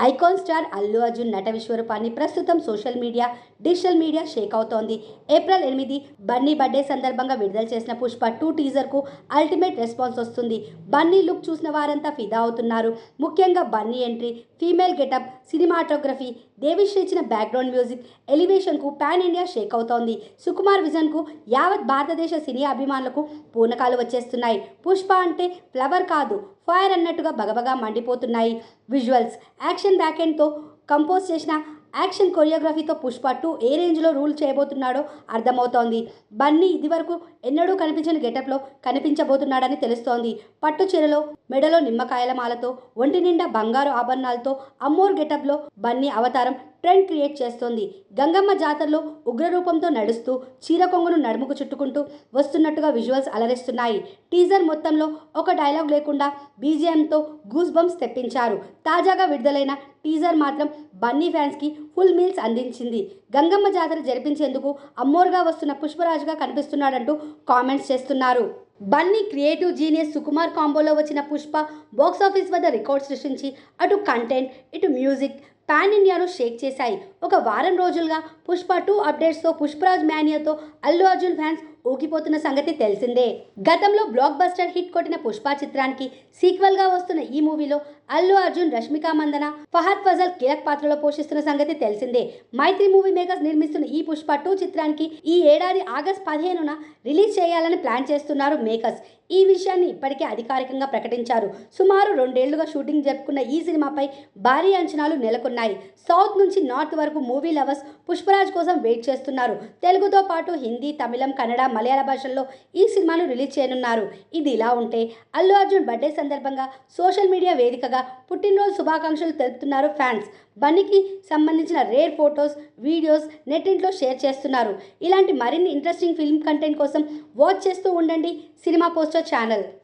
Icon star Allu Arjun నట విశ్వరూపాన్ని ప్రస్తుతం social media digital media shake అవుతోంది. ఏప్రిల్ ఎనిమిది బన్నీ బర్త్డే సందర్భంగా విడుదల చేసిన పుష్ప టూ టీజర్కు అల్టిమేట్ రెస్పాన్స్ వస్తుంది. బన్నీ లుక్ చూసిన వారంతా ఫిదా అవుతున్నారు. ముఖ్యంగా Bunny entry female getup cinematography Devisri ఇచ్చిన బ్యాక్గ్రౌండ్ మ్యూజిక్ ఎలివేషన్కు పాన్ ఇండియా షేక్ అవుతోంది. సుకుమార్ విజన్కు యావత్ భారతదేశ సినీ అభిమానులకు పూనకాలు వచ్చేస్తున్నాయి. పుష్ప అంటే ఫ్లవర్ కాదు ఫైర్ అన్నట్టుగా బగబగా మండిపోతున్నాయి. విజువల్స్ యాక్షన్ బ్యాకెండ్తో కంపోజ్ చేసిన యాక్షన్ కొరియోగ్రఫీతో పుష్ప టూ ఏ రేంజ్లో రూల్ చేయబోతున్నాడో అర్థమవుతోంది. బన్నీ ఇదివరకు ఎన్నడూ కనిపించని గెటప్లో కనిపించబోతున్నాడని తెలుస్తోంది. పట్టు చీరలో మెడలో నిమ్మకాయల మాలతో ఒంటి నిండా బంగారు ఆభరణాలతో అమ్మోర్ గెటప్లో బన్నీ అవతారం ట్రెండ్ క్రియేట్ చేస్తోంది. గంగమ్మ జాతరలో ఉగ్రరూపంతో నడుస్తూ చీర కొంగును నడుముకు చుట్టుకుంటూ వస్తున్నట్టుగా విజువల్స్ అలరిస్తున్నాయి. టీజర్ మొత్తంలో ఒక డైలాగ్ లేకుండా బీజిఎంతో గూస్ బంప్స్ తెప్పించారు. తాజాగా విడుదలైన టీజర్ మాత్రం బన్నీ ఫ్యాన్స్కి ఫుల్ మీల్స్ అందించింది. గంగమ్మ జాతర జరిపించేందుకు అమ్మోరుగా వస్తున్న పుష్పరాజుగా కనిపిస్తున్నాడంటూ కామెంట్స్ చేస్తున్నారు. బన్నీ క్రియేటివ్ జీనియస్ సుకుమార్ కాంబోలో వచ్చిన పుష్ప బాక్సాఫీస్ వద్ద రికార్డ్ సృష్టించి అటు కంటెంట్ ఇటు మ్యూజిక్ పాన్ ఇండియాను షేక్ చేశాయి. ఒక వారం రోజులుగా పుష్ప టూ అప్డేట్స్తో పుష్పరాజ్ మ్యానియాతో అల్లు అర్జున్ ఫ్యాన్స్ ఊగిపోతున్న సంగతి తెలిసిందే. గతంలో బ్లాక్ బస్టర్ హిట్ కొట్టిన పుష్ప చిత్రానికి సీక్వెల్గా వస్తున్న ఈ మూవీలో అల్లు అర్జున్ రష్మిక మందన ఫహద్ ఫజల్ కీలక పాత్రలో పోషిస్తున్న సంగతి తెలిసిందే. మైత్రి మూవీ మేకర్స్ నిర్మిస్తున్న ఈ పుష్ప టూ చిత్రానికి ఈ ఏడాది ఆగస్ట్ పదిహేనున రిలీజ్ చేయాలని ప్లాన్ చేస్తున్నారు మేకర్స్. ఈ విషయాన్ని ఇప్పటికే అధికారికంగా ప్రకటించారు. సుమారు రెండేళ్ళుగా షూటింగ్ జరుపుకున్న ఈ సినిమాపై భారీ అంచనాలు నెలకొన్నాయి. సౌత్ నుంచి నార్త్ వరకు మూవీ లవర్స్ పుష్పరాజ్ కోసం వెయిట్ చేస్తున్నారు. తెలుగుతో పాటు హిందీ తమిళం కన్నడ మలయాళ భాషల్లో ఈ సినిమాను రిలీజ్ చేయనున్నారు. ఇది ఇలా ఉంటే అల్లు అర్జున్ బర్త్డే సందర్భంగా సోషల్ మీడియా వేదికగా పుట్టినరోజు శుభాకాంక్షలు తెలుపుతున్నారు ఫ్యాన్స్. బన్నీకి సంబంధించిన రేర్ ఫొటోస్ వీడియోస్ నెట్టింట్లో షేర్ చేస్తున్నారు. ఇలాంటి మరిన్ని ఇంట్రెస్టింగ్ ఫిల్మ్ కంటెంట్ కోసం వాచ్ చేస్తూ ఉండండి. Cinema poster the channel.